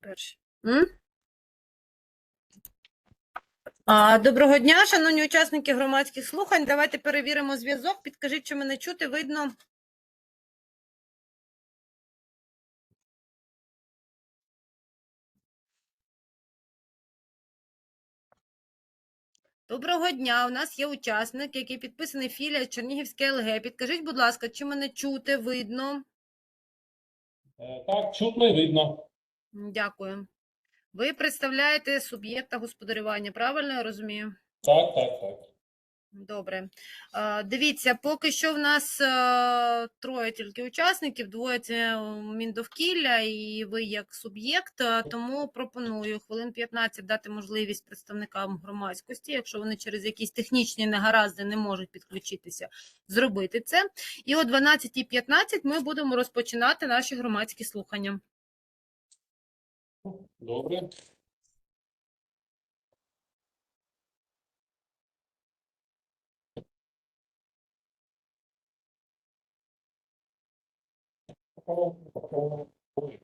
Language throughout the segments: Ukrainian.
Перші. М? А, доброго дня, шановні учасники громадських слухань. Давайте перевіримо зв'язок. Підкажіть, чи мене чути, видно. Доброго дня. У нас є учасник, який підписаний філія Чернігівське ЛГ. Підкажіть, будь ласка, чи мене чути, видно? Е, Так, чутно і видно. Дякую. Ви представляєте суб'єкта господарювання, правильно я розумію? Так, так, так. Добре. Дивіться, поки що в нас е, троє тільки учасників, двоє це Міндовкілля і ви як суб'єкт, е, тому пропоную хвилин 15 дати можливість представникам громадськості, якщо вони через якісь технічні негаразди не можуть підключитися, зробити це. І о 12.15 ми будемо розпочинати наші громадські слухання. Добре. Ой.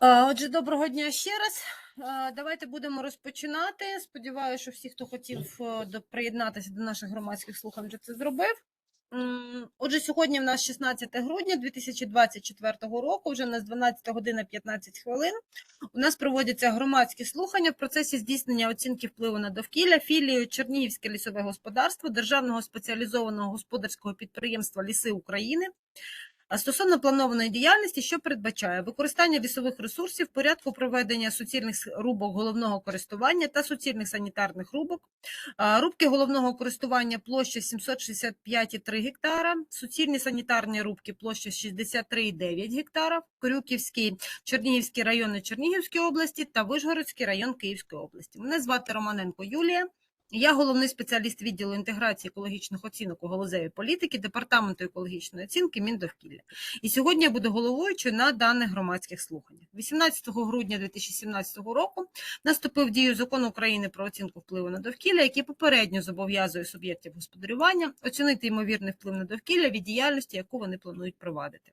Отже, доброго дня ще раз. Давайте будемо розпочинати. Сподіваюся, що всі, хто хотів е, приєднатися до наших громадських слухань, вже це зробив. Отже, сьогодні в нас 16 грудня 2024 року, вже у нас 12 година 15 хвилин. У нас проводяться громадські слухання в процесі здійснення оцінки впливу на довкілля філією Чернігівське лісове господарство Державного спеціалізованого господарського підприємства Ліси України стосовно планованої діяльності, що передбачає використання лісових ресурсів, порядку проведення суцільних рубок головного користування та суцільних санітарних рубок, рубки головного користування площа 765,3 гектара, суцільні санітарні рубки площа 63,9 гектара, Корюківський, Чернігівський район Чернігівської області та Вишгородський район Київської області. Мене звати Романенко Юлія. Я головний спеціаліст відділу інтеграції екологічних оцінок у галузевій політики Департаменту екологічної оцінки Міндовкілля. І сьогодні я буду головуючою на даних громадських слуханнях. 18 грудня 2017 року наступив дію закон України про оцінку впливу на довкілля, який попередньо зобов'язує суб'єктів господарювання оцінити ймовірний вплив на довкілля від діяльності, яку вони планують провадити.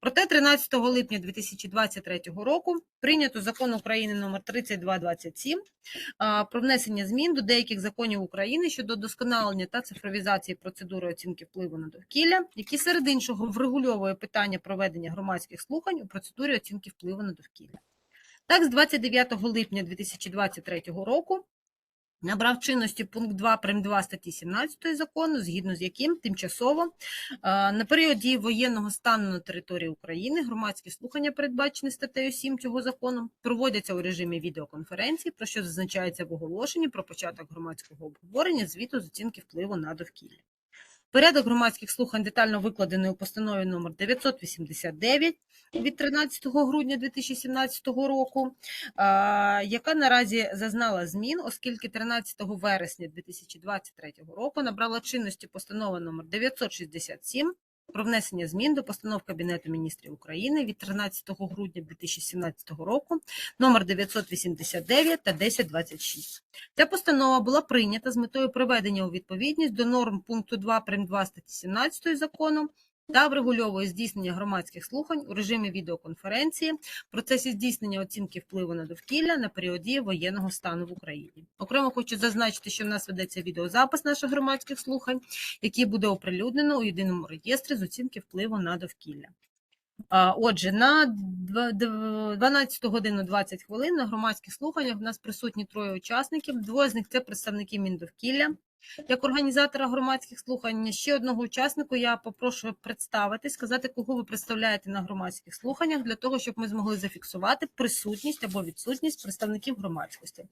Проте 13 липня 2023 року прийнято закон України номер 3227 про внесення змін до деяких законів України щодо досконалення та цифровізації процедури оцінки впливу на довкілля, які серед іншого врегульовує питання проведення громадських слухань у процедурі оцінки впливу на довкілля. Так, з 29 липня 2023 року набрав чинності пункт 2 прим. 2 статті 17 закону, згідно з яким тимчасово е, на період дії воєнного стану на території України громадські слухання, передбачені статтею 7 цього закону, проводяться у режимі відеоконференції, про що зазначається в оголошенні про початок громадського обговорення звіту з оцінки впливу на довкілля. Порядок громадських слухань детально викладений у постанові номер 989 від 13 грудня 2017 року, яка наразі зазнала змін, оскільки 13 вересня 2023 року набрала чинності постанова номер 967 про внесення змін до постанов Кабінету міністрів України від 13 грудня 2017 року номер 989 та 1026. Ця постанова була прийнята з метою приведення у відповідність до норм пункту 2 прим. 2 статті 17 закону та врегульовує здійснення громадських слухань у режимі відеоконференції в процесі здійснення оцінки впливу на довкілля на період дії воєнного стану в Україні. Окремо хочу зазначити, що в нас ведеться відеозапис наших громадських слухань, який буде оприлюднено у єдиному реєстрі з оцінки впливу на довкілля. Отже, на дв- дв- 12 годину 20 хвилин на громадських слуханнях в нас присутні троє учасників. Двоє з них це представники Міндовкілля. Як організатора громадських слухань, ще одного учаснику я попрошу представити, сказати, кого ви представляєте на громадських слуханнях, для того, щоб ми змогли зафіксувати присутність або відсутність представників громадськості.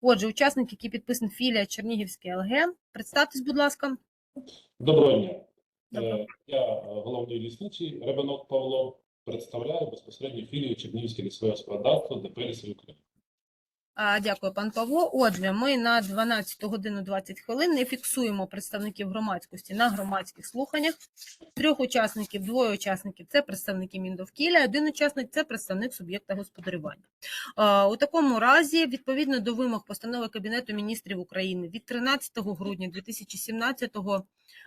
Отже, учасник, який підписаний філія Чернігівське ЛГ, представтесь, будь ласка. Доброго дня. Доброго. Е, Я е, головний лісничий Ребенок Павло. Представляю безпосередньо філію Чернігівське лісове господарство ДП «Ліси України». Дякую, пан Павло. Отже, ми на 12 годину 20 хвилин не фіксуємо представників громадськості на громадських слуханнях. Трьох учасників, двоє учасників це представники Міндовкілля, один учасник це представник суб'єкта господарювання. У такому разі, відповідно до вимог постанови Кабінету міністрів України від 13 грудня 2017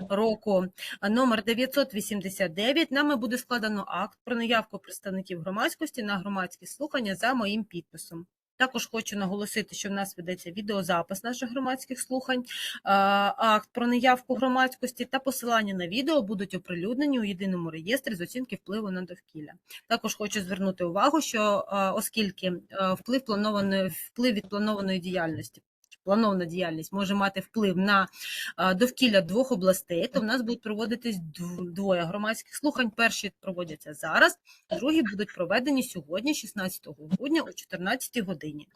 року номер 989, нами буде складено акт про наявку представників громадськості на громадські слухання за моїм підписом. Також хочу наголосити, що в нас ведеться відеозапис наших громадських слухань. Акт про неявку громадськості та посилання на відео будуть оприлюднені у єдиному реєстрі з оцінки впливу на довкілля. Також хочу звернути увагу, що оскільки вплив планованої вплив від планованої діяльності. Планована діяльність може мати вплив на довкілля двох областей, то в нас будуть проводитись двоє громадських слухань. Перші проводяться зараз, другі будуть проведені сьогодні, 16 грудня о 14 годині.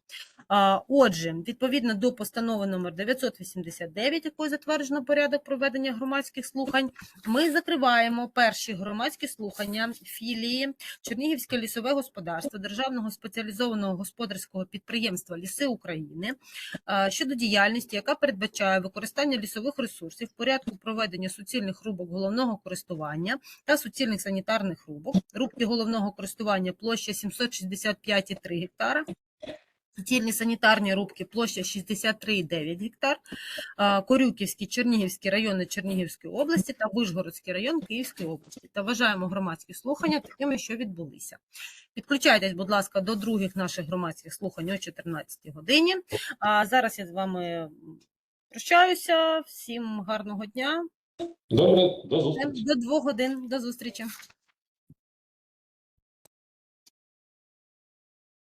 Отже, відповідно до постанови номер 989, якою затверджено порядок проведення громадських слухань, ми закриваємо перші громадські слухання філії Чернігівське лісове господарство Державного спеціалізованого господарського підприємства Ліси України щодо діяльності, яка передбачає використання лісових ресурсів в порядку проведення суцільних рубок головного користування та суцільних санітарних рубок. Рубки головного користування площа 765,3 гектара. Суцільні санітарні рубки площа 63,9 гектар, Корюківський, Чернігівський райони Чернігівської області та Вишгородський район Київської області. Та вважаємо громадські слухання такими, що відбулися. Підключайтесь, будь ласка, до других наших громадських слухань о 14 годині. А зараз я з вами прощаюся. Всім гарного дня. Добре, до зустрічі. До двох годин. До зустрічі.